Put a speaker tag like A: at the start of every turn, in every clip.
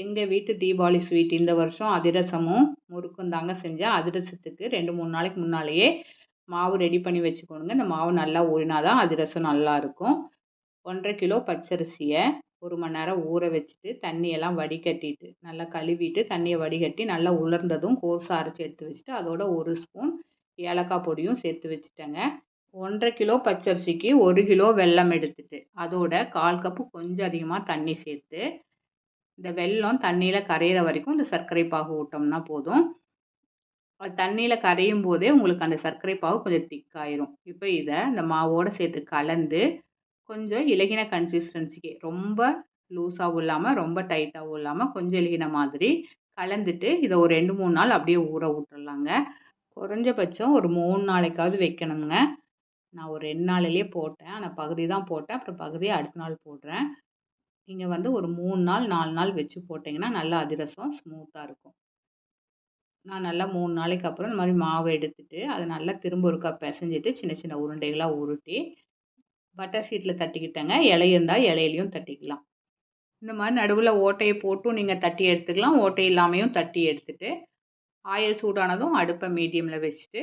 A: எங்கள் வீட்டு தீபாவளி ஸ்வீட் இந்த வருஷம் அதிரசமும் முறுக்கும் தாங்க செஞ்சேன். அதிரசத்துக்கு ரெண்டு மூணு நாளைக்கு முன்னாலேயே மாவு ரெடி பண்ணி வச்சுக்கோணுங்க. இந்த மாவு நல்லா ஊறினா தான் அதிரசம் நல்லாயிருக்கும் ஒன்றரை கிலோ பச்சரிசியை ஒரு மணி நேரம் ஊற வச்சுட்டு தண்ணியெல்லாம் வடிகட்டிட்டு நல்லா கழுவிட்டு தண்ணியை வடிகட்டி நல்லா உலர்ந்ததும் கோர்ஸாக அரைச்சி எடுத்து வச்சுட்டு அதோட ஒரு ஸ்பூன் ஏலக்காய் பொடியும் சேர்த்து வச்சுட்டேங்க. ஒன்றரை கிலோ பச்சரிசிக்கு ஒரு கிலோ வெல்லம் எடுத்துட்டு அதோட கால் கப்பு கொஞ்சம் அதிகமாக தண்ணி சேர்த்து இந்த வெல்லம் தண்ணியில் கரையிற வரைக்கும் இந்த சர்க்கரை பாகு விட்டோம்னா போதும். அது தண்ணியில் கரையும் போதே உங்களுக்கு அந்த சர்க்கரை பாகு கொஞ்சம் திக்காயிரும். இப்போ இதை இந்த மாவோடு சேர்த்து கலந்து கொஞ்சம் இலகின கன்சிஸ்டன்சிக்கு ரொம்ப லூஸாகவும் இல்லாமல் ரொம்ப டைட்டாகவும் இல்லாமல் கொஞ்சம் இலகின மாதிரி கலந்துட்டு இதை ஒரு ரெண்டு மூணு நாள் அப்படியே ஊற விட்டுறலாங்க. குறைஞ்சபட்சம் ஒரு மூணு நாளைக்காவது வைக்கணுங்க. நான் ஒரு ரெண்டு நாளிலேயே போட்டேன். ஆனால் பகுதி தான் போட்டேன். அப்புறம் பகுதியை அடுத்த நாள் போடுறேன். நீங்கள் வந்து ஒரு மூணு நாள் நாலு நாள் வச்சு போட்டிங்கன்னா நல்லா அதிரசம் ஸ்மூத்தாக இருக்கும். நான் நல்லா மூணு நாளைக்கு அப்புறம் இந்த மாதிரி மாவு எடுத்துட்டு அதை நல்லா திரும்ப ஒருக்கா பிசைஞ்சிட்டு சின்ன சின்ன உருண்டைகளாக உருட்டி பட்டர் ஷீட்டில் தட்டிக்கிட்டேங்க. இலை இருந்தால் இலையிலையும் தட்டிக்கலாம். இந்த மாதிரி நடுவில் ஓட்டையை போட்டும் நீங்கள் தட்டி எடுத்துக்கலாம். ஓட்டை இல்லாமையும் தட்டி எடுத்துட்டு ஆயில் சூடானதும் அடுப்பை மீடியமில் வச்சுட்டு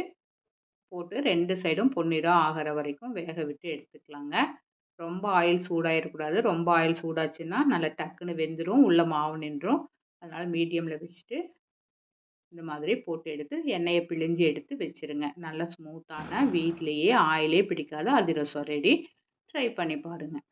A: போட்டு ரெண்டு சைடும் பொன்னிறம் ஆகிற வரைக்கும் வேக விட்டு எடுத்துக்கலாங்க. ரொம்ப ஆயில் சூடாகிடக்கூடாது ரொம்ப ஆயில் சூடாச்சுன்னா நல்லா டக்குன்னு வெந்துடும் உள்ளே மாவு நின்றும். அதனால் மீடியமில் வச்சுட்டு இந்த மாதிரி போட்டு எடுத்து எண்ணெயை பிழிஞ்சு எடுத்து வச்சுருங்க. நல்லா ஸ்மூத்தான வீட்லேயே ஆயிலே பிடிக்காத அதிரசம் ரெடி. ட்ரை பண்ணி பாருங்கள்